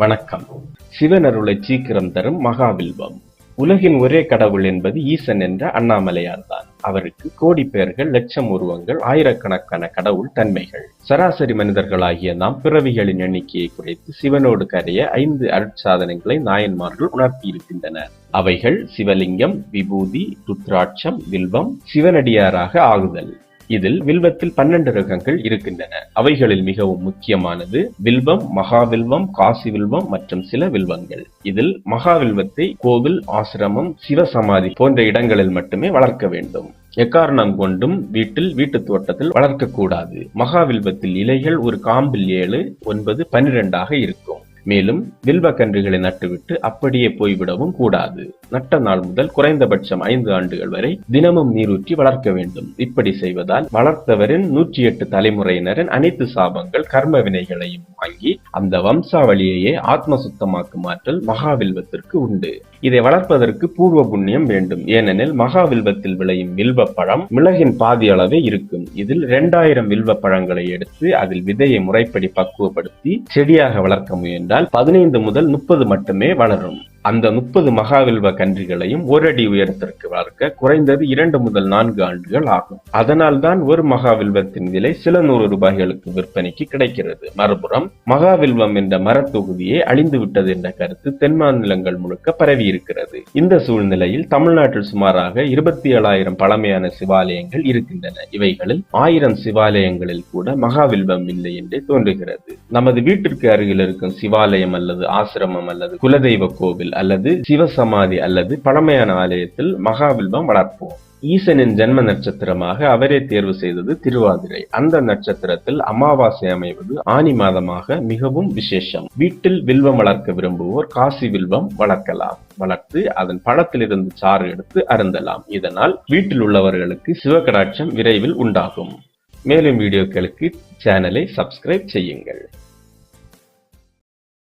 வணக்கம். சிவனருளை சீக்கிரம் தரும் மகாவில்வம். உலகின் ஒரே கடவுள் என்பது ஈசன் என்ற அண்ணாமலையார் தான். அவருக்கு கோடி பெயர்கள் லட்சம் உருவங்கள் ஆயிரக்கணக்கான கடவுள் தன்மைகள். சராசரி மனிதர்களாகிய நாம் பிறவிகளின் எண்ணிக்கையை குறைத்து சிவனோடு கரைய ஐந்து அருட்சாதனங்களை நாயன்மார்கள் உணர்த்தியிருக்கின்றனர். அவைகள் சிவலிங்கம் விபூதி ருத்ராட்சம் வில்வம் சிவனடியாராக ஆகுதல். இதில் வில்வத்தில் பன்னெண்டு ரகங்கள் இருக்கின்றன. அவைகளில் மிகவும் முக்கியமானது வில்வம் மகாவில்வம் காசி வில்வம் மற்றும் சில வில்வங்கள். இதில் மகாவில்வத்தை கோவில் ஆசிரமம் சிவசமாதி போன்ற இடங்களில் மட்டுமே வளர்க்க வேண்டும். எக்காரணம் கொண்டும் வீட்டில் வீட்டு தோட்டத்தில் வளர்க்கக்கூடாது மகாவில்வத்தில் இலைகள் ஒரு காம்பில் ஏழு ஒன்பது பன்னிரெண்டாக இருக்கும். மேலும் வில்வ கன்றுகளை நட்டுவிட்டு அப்படியே போய்விடவும் கூடாது. நட்ட நாள் முதல் குறைந்தபட்சம் ஐந்து ஆண்டுகள் வரை தினமும் நீரூற்றி வளர்க்க வேண்டும். இப்படி செய்வதால் வளர்த்தவரின் நூற்றி எட்டு தலைமுறையினரின் அனைத்து சாபங்கள் கர்ம வினைகளையும் வாங்கி அந்த வம்சாவளியையே ஆத்ம சுத்தமாக்கும் ஆற்றல் மகாவில்வத்திற்கு உண்டு. இதை வளர்ப்பதற்கு பூர்வ புண்ணியம் வேண்டும். ஏனெனில் மகாவில்வத்தில் விளையும் வில்வ பழம் மிளகின் பாதி அளவே இருக்கும். இதில் இரண்டாயிரம் வில்வ பழங்களை எடுத்து அதில் விதையை முறைப்படி பக்குவப்படுத்தி செடியாக வளர்க்க முயன்றால் பதினைந்து முதல் முப்பது மட்டுமே வளரும். அந்த முப்பது மகாவில்வ கன்றுகளையும் ஒரு அடி உயரத்திற்கு வளர்க்க குறைந்தது இரண்டு முதல் நான்கு ஆண்டுகள் ஆகும். அதனால்தான் ஒரு மகாவில்வத்தின் விலை சில நூறு ரூபாய்களுக்கு விற்பனைக்கு கிடைக்கிறது. மறுபுறம் மகாவில்வம் என்ற மரத்தொகுதியே அழிந்து விட்டது என்ற கருத்து தென் மாநிலங்கள் முழுக்க பரவி இருக்கிறது. இந்த சூழ்நிலையில் தமிழ்நாட்டில் சுமாராக இருபத்தி ஏழாயிரம் பழமையான சிவாலயங்கள் இருக்கின்றன. இவைகளில் ஆயிரம் சிவாலயங்களில் கூட மகாவில்வம் இல்லை என்றே தோன்றுகிறது. நமது வீட்டிற்கு அருகில் இருக்கும் சிவாலயம் அல்லது ஆசிரமம் அல்லது குலதெய்வ கோவில் அல்லது சிவசமாதி அல்லது பழமையான ஆலயத்தில் மகாபில்பம் வளர்ப்போம். ஈசனின் ஜென்ம நட்சத்திரமாக அவரே தேர்வு செய்தது திருவாதிரை. அந்த நட்சத்திரத்தில் அமாவாசை அமைவது ஆனி மாதமாக மிகவும் விசேஷம். வீட்டில் வில்வம் வளர்க்க விரும்புவோர் காசி வில்வம் வளர்க்கலாம். வளர்த்து அதன் பழத்திலிருந்து சாறு எடுத்து அருந்தலாம். இதனால் வீட்டில் உள்ளவர்களுக்கு சிவகடாட்சம் விரைவில் உண்டாகும். மேலும் வீடியோக்களுக்கு சேனலை சப்ஸ்கிரைப் செய்யுங்கள்.